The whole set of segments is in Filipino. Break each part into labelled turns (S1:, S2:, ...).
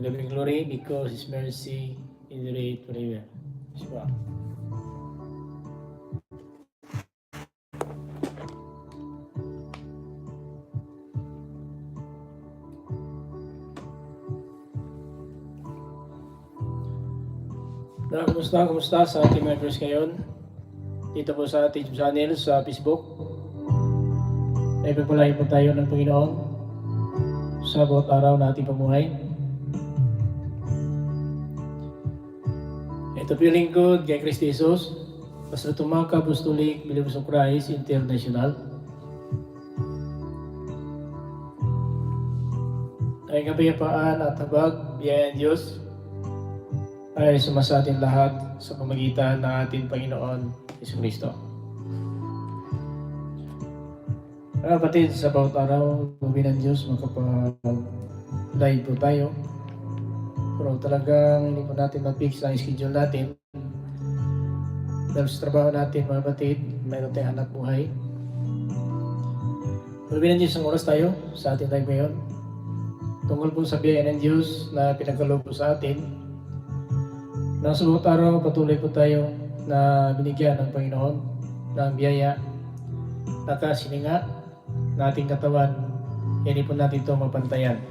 S1: giving glory because His mercy endureth forever. Yeshua. Na, kumusta, kumusta sa ating viewers ngayon? Dito po sa ating channel sa Facebook. Ay pagpalain po tayo ng Panginoon sa bawat araw na ating pamuhay. Ito po yung lingkod kay Kristi Jesus, Pastor Tumaka Apostolik Believers of Christ International. Ay kapayapaan at habag, biyaya ng Diyos ay sumasa atin lahat sa pamagitan ng ating Panginoon Yesu Kristo. Mga kapatid, sa bawat araw, gabi ng Diyos, makapag-live po tayo. Pero talagang hindi po natin ma-fix ang schedule natin. Dahil sa trabaho natin, mga kapatid, mayroon tayong hanap buhay. Gabi ng Diyos, ang oras tayo sa ating live ngayon. Tungkol po sa biyaya ng Diyos na pinagkaloob sa atin, na sa bawat araw, patuloy po tayo na binigyan ng Panginoon ng biyaya na kasininga na ating katawan, hindi po natin ito mapantayan.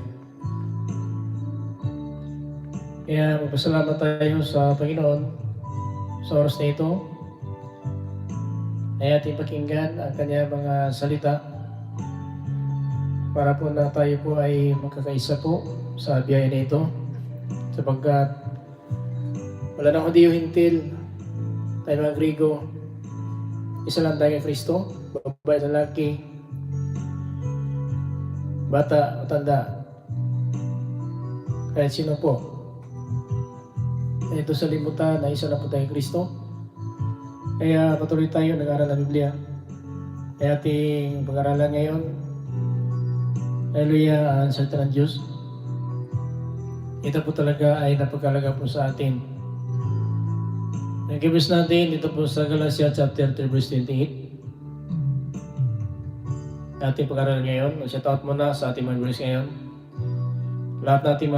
S1: Kaya magpasalamat tayo sa Panginoon sa oras na ito. Ay ating pakinggan ang kanyang mga salita para po na tayo po ay magkakaisa po sa biyaya na ito. Sapagkat wala nang Hudiyo Hintil, tayo mga Grigo, isa lang tayo kay Kristo, babae lalaki, bata, matanda, kahit sino po. Ito sa limutan na isa lang po tayo Kristo. Kaya patuloy tayo nag-aaral ng Biblia. Kaya ating pag-aralan ngayon, Hallelujah, ang salita ng Diyos. Ito po talaga ay napagkalaga po sa atin. Ang kibis natin dito po sa Galatia chapter 3 verse 28. Ating pag-aaral ngayon. Shout out muna sa ating mga viewers ngayon. Lahat natin